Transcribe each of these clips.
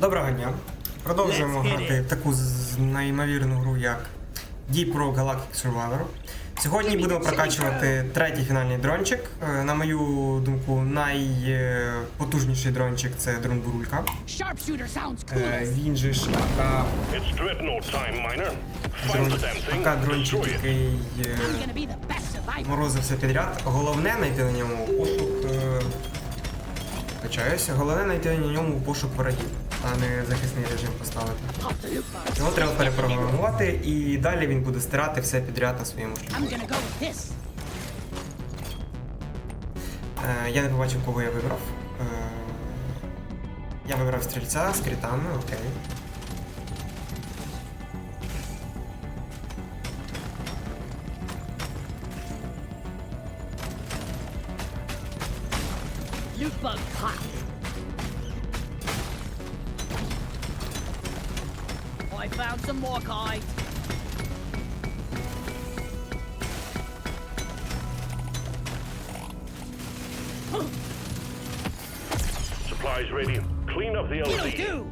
Доброго дня. Продовжуємо грати таку неймовірну гру, як Deep Rock Galactic Survivor. Сьогодні будемо прокачувати третій фінальний дрончик. Е, На мою думку, найпотужніший дрончик це дрон Бурулька. Е. Він же ж. Find дрон, АК дрончик, який е, морозив все підряд. Головне знайти на ньому пошук. Качаюся, головне знайти на ньому пошук ворогів, а не захисний режим поставити. Його треба перепрограмувати і далі він буде стирати все підряд на своєму. Е, я не побачив, кого я вибрав. Е, я вибрав стрільця з критами, окей. Loot more kite. Supplies ready. Clean up the LZ. do.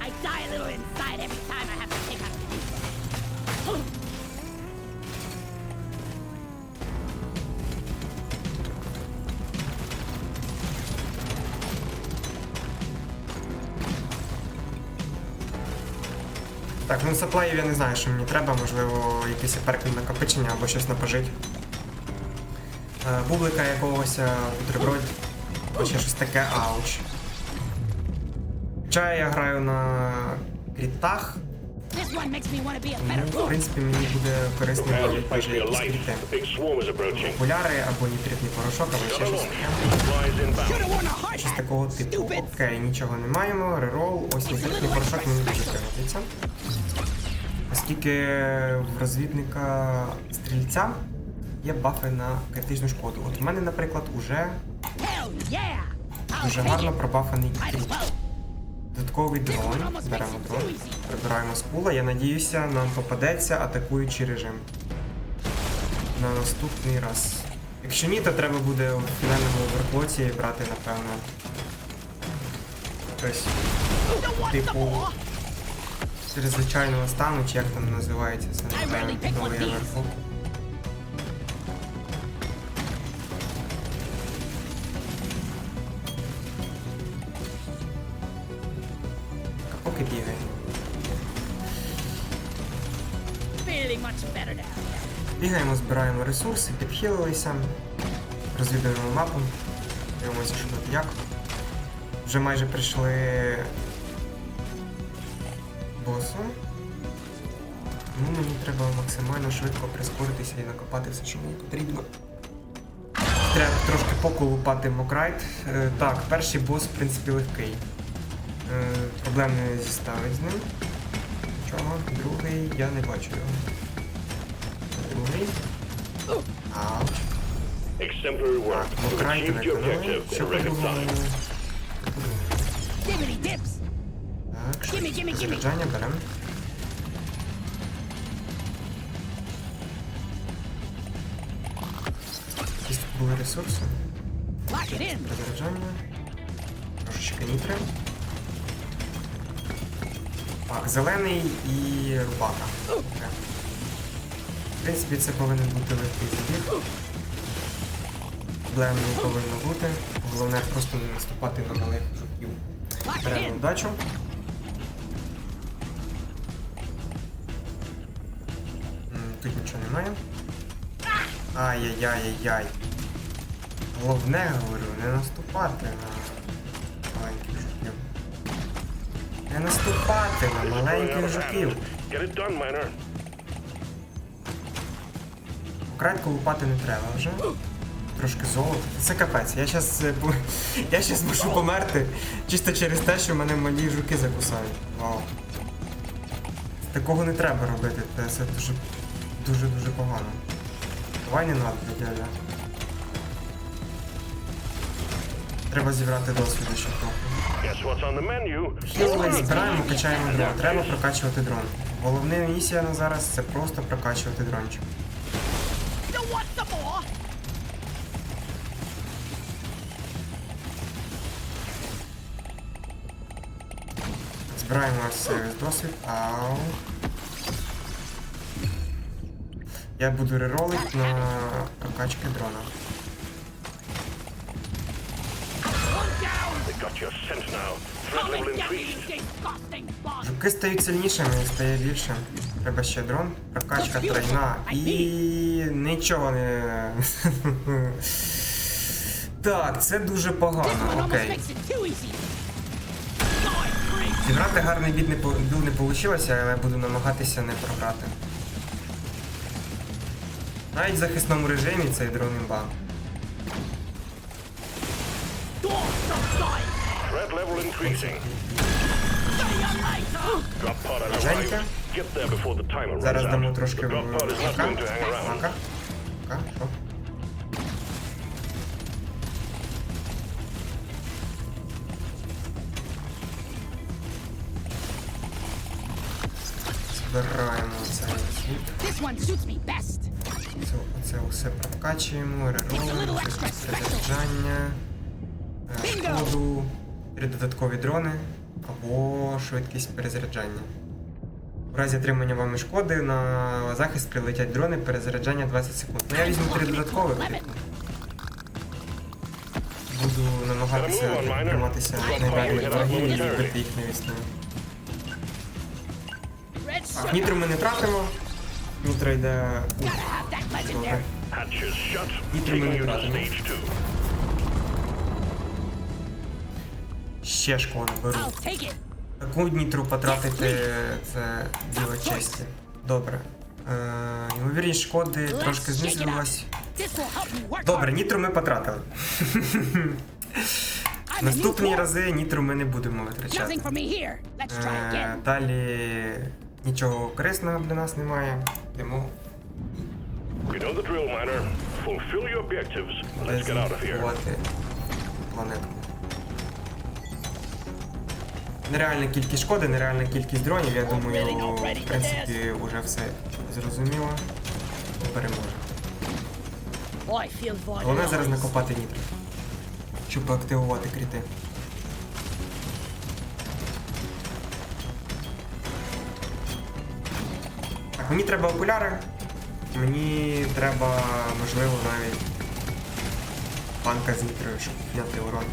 I die a little inside every time I have to take out the Так, ну саплеїв я не знаю, що мені треба, можливо, якийсь перк на накопичення або щось на пожить. Е, бублика якогось бутерброд, або ще щось таке, ауч. Хоча я граю на крітах, тому, в принципі, мені буде корисно якісь кріти. Окуляри або нітритний порошок, або ще щось таке. Щось такого типу. Окей, нічого не маємо. Рерол, ось нітритний порошок мені дуже пригодиться. Оскільки в розвідника стрільця є бафи на критичну шкоду. От в мене, наприклад, уже дуже гарно пробафаний кріт. Додатковий дрон. Беремо дрон. Прибираємо з пула. Я надіюся, нам попадеться атакуючий режим. На наступний раз. Якщо ні, то треба буде в фінальному оверклоці брати, напевно. Some типу? Чрезвичайного стану, чи як там називається це новий. А Поки бігає. Бігаємо, збираємо ресурси, підхилилися, розвідуємо мапу, дивимося, що тут як. Вже майже прийшли босу. Ну, мені треба максимально швидко прискоритися і накопати все, що мені потрібно. Треба трошки поколупати мокрайт. Е, так, перший бос, в принципі, легкий. Е, проблем не зіставить з ним. Нічого, другий я не бачу його. Другий. Ауч. Мокрайт виконали. Що подумали? time. Dips. Gimme, gimme, gimme. заряджання беремо. Якісь тут були ресурси. It Трошечки нітри. Так, зелений і рубака. В принципі, це повинен бути легкий забіг. Проблем не повинно бути. Головне просто не наступати на малих жуків. Беремо in. Тут. Ай-яй-яй-яй-яй. Головне, говорю, не наступати на маленьких жуків. Не наступати на маленьких жуків. Кратко лупати не треба вже. Трошки золота. Це капець. Я щас, е, я щас мушу померти чисто через те, що мене малі жуки закусають. Вау. Такого не треба робити. Це дуже дуже дуже погано. Давай не надо, дядя. Треба зібрати досвіду ще трохи. Збираємо, качаємо дрон. Треба прокачувати дрон. Головна місія на зараз це просто прокачувати дрончик. Збираємо ось цей досвід. Ау. Я буду реролить на прокачки дрона. Жуки стають сильнішими, їх стає більше. Треба ще дрон, прокачка тройна і нічого не. Так, це дуже погано, окей. Зіграти гарний бід не, по- бід не вийшло, але буду намагатися не програти. Навіть в захисному режимі цей дрон імба. Threat level increasing. Женька. Зараз дамо трошки not мака. Мака. Мака, що? Збираємо цей світ. Це, це все прокачуємо, реролимо, перезаряджання, е, шкоду, три додаткові дрони або швидкість перезаряджання. В разі отримання вами шкоди на захист прилетять дрони, перезаряджання 20 секунд. Ну я візьму три додаткових. Буду намагатися триматися will врагів і збити їх на відстані. Red Так, sugar! нітро ми не тратимо. Нітро йде. Ух, Gotta have that добре. legendary! Hatches shut. Нітро ми Taking не you to тратимо. stage two. Ще шкоду беру. Таку днітру потратити це діло честі. Добре. Е, ймовірність шкоди трошки знизилась. Добре, нітру ми потратили. Наступні рази нітру ми не будемо витрачати. Е, далі нічого корисного для нас немає. Тому You know the drill, miner. Fulfill your objectives. Let's get out of here. дезінфікувати планету. Нереальна кількість шкоди, нереальна кількість дронів. Я думаю, в принципі, вже все зрозуміло. Переможе. Головне зараз накопати нітро, щоб активувати кріти. Так, мені треба окуляри. Мені треба, можливо, навіть банка з нітрою, щоб підняти урон.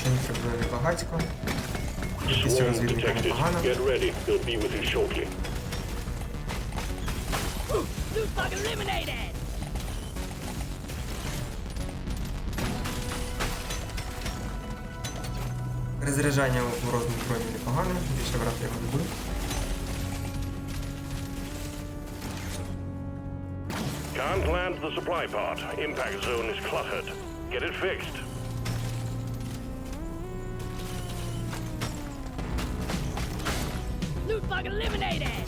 Що нітро буде небагатько. Кількість розвідника непогана. Розряджання у морозному дроні непогане, більше брати його не буду. the supply pod. Impact zone is cluttered. Get it fixed. Loot bug eliminated!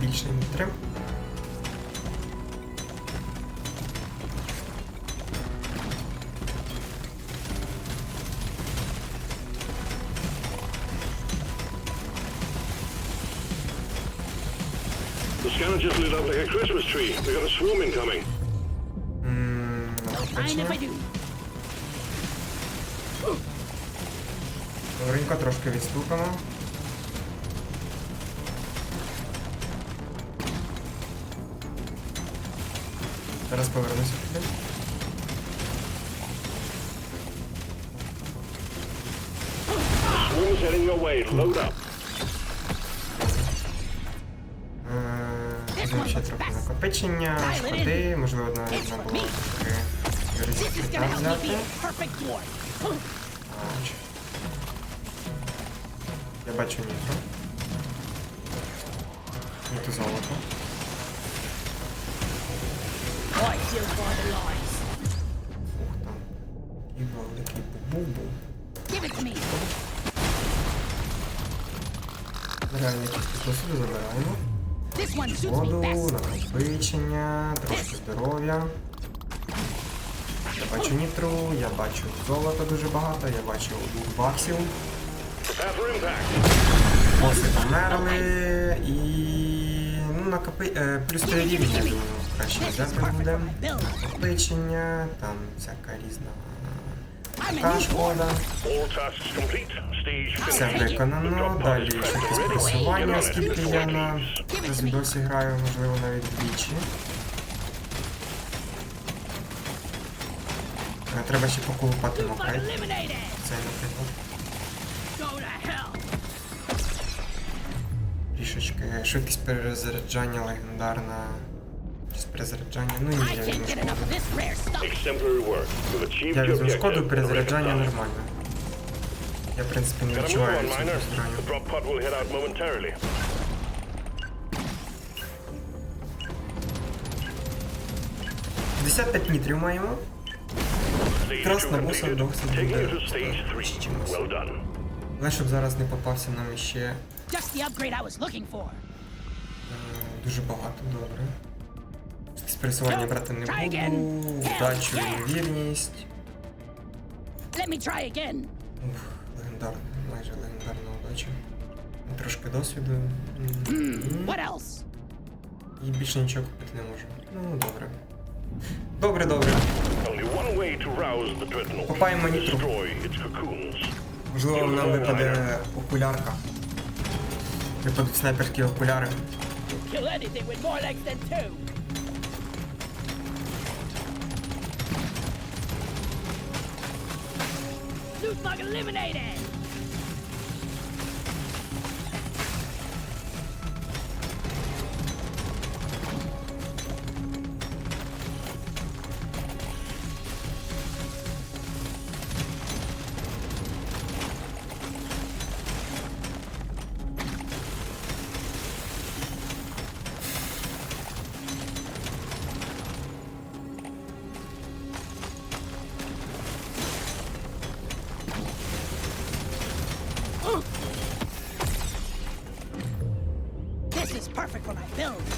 Більше не треба. scanner just lit up like a Christmas tree. We got a swarm incoming. М, Fine if I накопичення. do. Добренько, трошки відступимо. Зараз повернуся туди. Swarm's heading your way. Load up. Е, ще трохи накопичення, шкоди, можливо, можна було трохи. Ауч. Я бачу нітро. Ніту золото. Ух там. І великий me. Реальні кількість досвіду забираємо. Воду, накопичення, трошки здоров'я. Я бачу нітру, я бачу золота дуже багато, я бачу двох баксів. Боси померли і. Ну, накопи... е, плюс три рівні, я думаю, краще взяти perfect буде. for. Накопичення, там всяка різна Така шкода. Все виконано. Далі already. Get просування, оскільки я на leaves. досі граю, можливо, навіть двічі. Е, Треба ще поколупати Bug мокрай. Це, наприклад. Трішечки швидкість перезаряджання легендарна. Перезаряджання, ну і я візьму шкоду. Я візьму шкоду, перезаряджання нормально. Я, в принципі, не відчуваю цю miner. зброю. The drop pod will head out momentarily. Десятп'ять літрів маємо. Якраз 2 на боса досить Taking буде it to stage 3. чи чимось. Well done. Але щоб зараз не попався нам іще Just the upgrade I was looking for! е, дуже багато, добре. З пересування брати не буду. Удачу, try again! Уф, легендарна, майже легендарна удача. Трошки досвіду. М, What else? І більше нічого купити не можу. Ну, добре. Добре, добре. Копаємо нітру. Можливо, нам випаде окулярка. Випадуть снайперські окуляри. Kill anything with more legs than two! Dude's eliminated!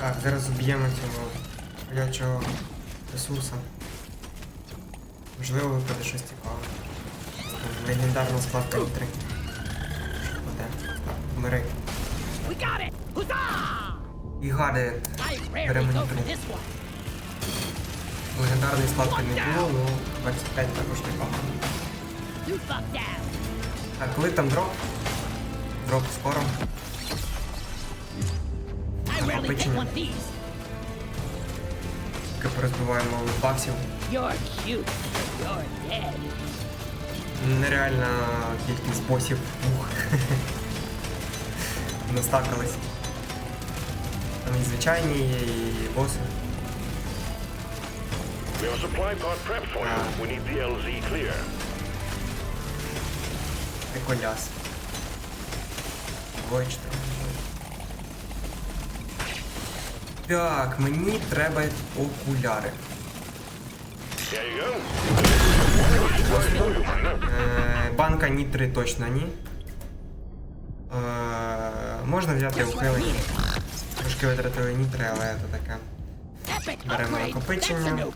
Так, зараз уб'ємо цього колячого ресурса. Можливо, випаде щось цікаве. Легендарна складка нітри. Так, Мири. We got it! Huzzah! І гади. Нітру. this one. Легендарної складки не було, ну 25 також непогано. Loot! Так, коли там дроп? Дроп скоро. Накопичення. these. Тільки порозбиваємо баксів. Нереальна кількість босів. Ух. Настакались. Там і звичайні, є, і боси. We have a supply pod prepped for you. We need the LZ clear. Приколяс. Двоє чотири. Так, мені треба окуляри. Е, банка нітри точно ні. Е, можна взяти ухилення. Трошки витратили нітри, але це таке. Беремо накопичення.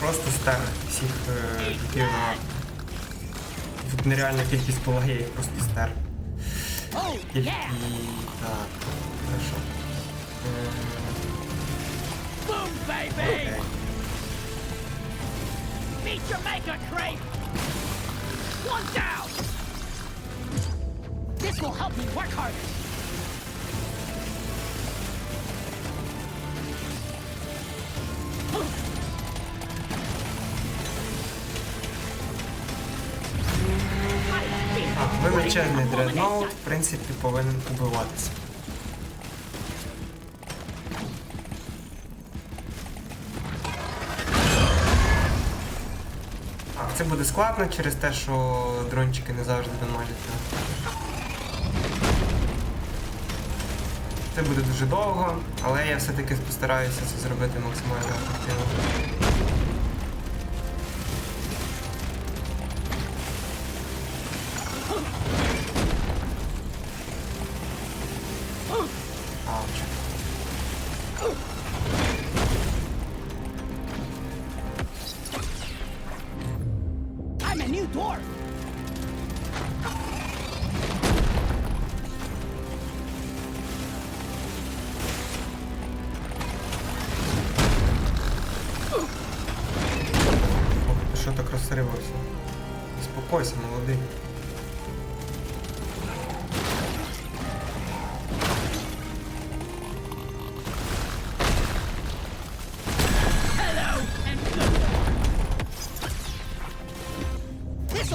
Просто стер всіх е, дітей на. Тут нереальна кількість їх просто стер. Oh yeah! так, хорошо. Е, Boom, baby! Окей. Meet your maker, Crate! One down! This will help me work harder. Величезний дредноут, в принципі, повинен убиватися. Так, це буде складно через те, що дрончики не завжди дамажать. Це буде дуже довго, але я все-таки постараюся це зробити максимально ефективно. I'm a new dwarf.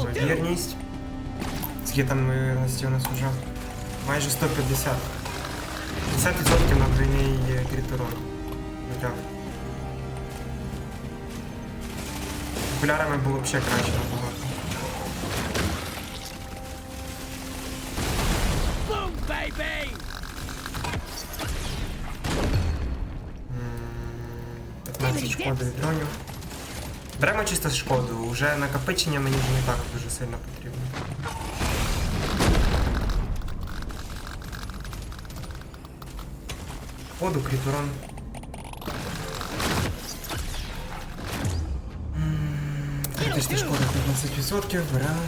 Вірність. Скільки там у нас уже? Майже 150. 50% на двойний крітерон. Витяг. Окулярами було б ще краще набагато. 15 шкоди від дронів. Беремо чисто шкоду, уже накопичення мені вже не так дуже сильно потрібно. Воду кріторон. М, Критична шкода 15%, беремо.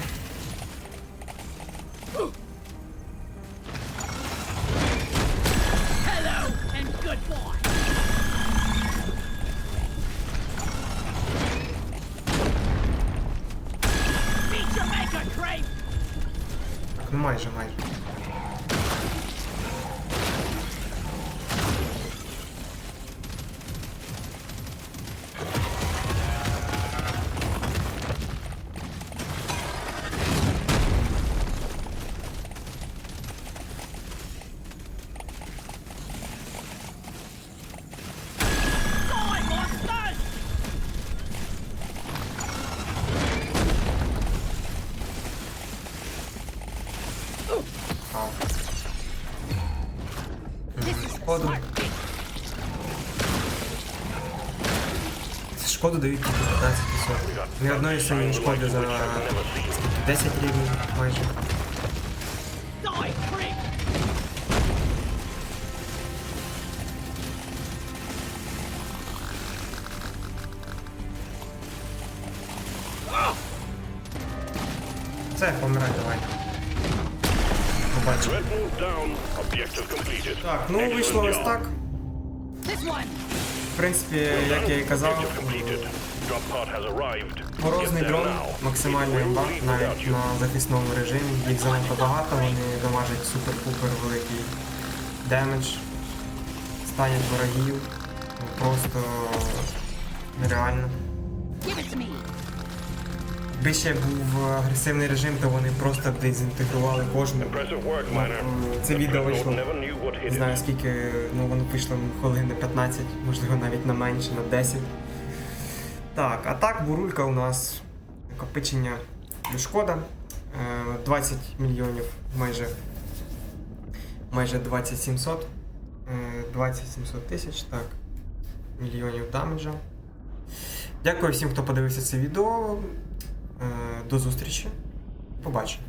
Шкоду дають тільки 15%. Ні одної синьої шкоди за 10 рівнів майже. Die, creep! Це, помирай, давай. Побачимо. Threaten down. Objective completed. Так, ну Excellent вийшло ось job. так. В принципі, як я і казав, морозний дрон максимальний without навіть на захисному режимі. Їх занадто багато, вони дамажать супер-пупер великий демедж, станять ворогів. Просто нереально. Якби ще був агресивний режим, то вони просто дезінтегрували кожну. Ну. Це відео вийшло. Не знаю скільки, ну воно вийшло хвилин 15, можливо навіть на менше, на 10. Так, а так, бурулька у нас накопичення плюс шкода. е, 20 мільйонів, майже майже 20 700. е, 20 700 тисяч, так. Мільйонів дамеджа. Дякую всім, хто подивився це відео. Е, До зустрічі. Побачимо.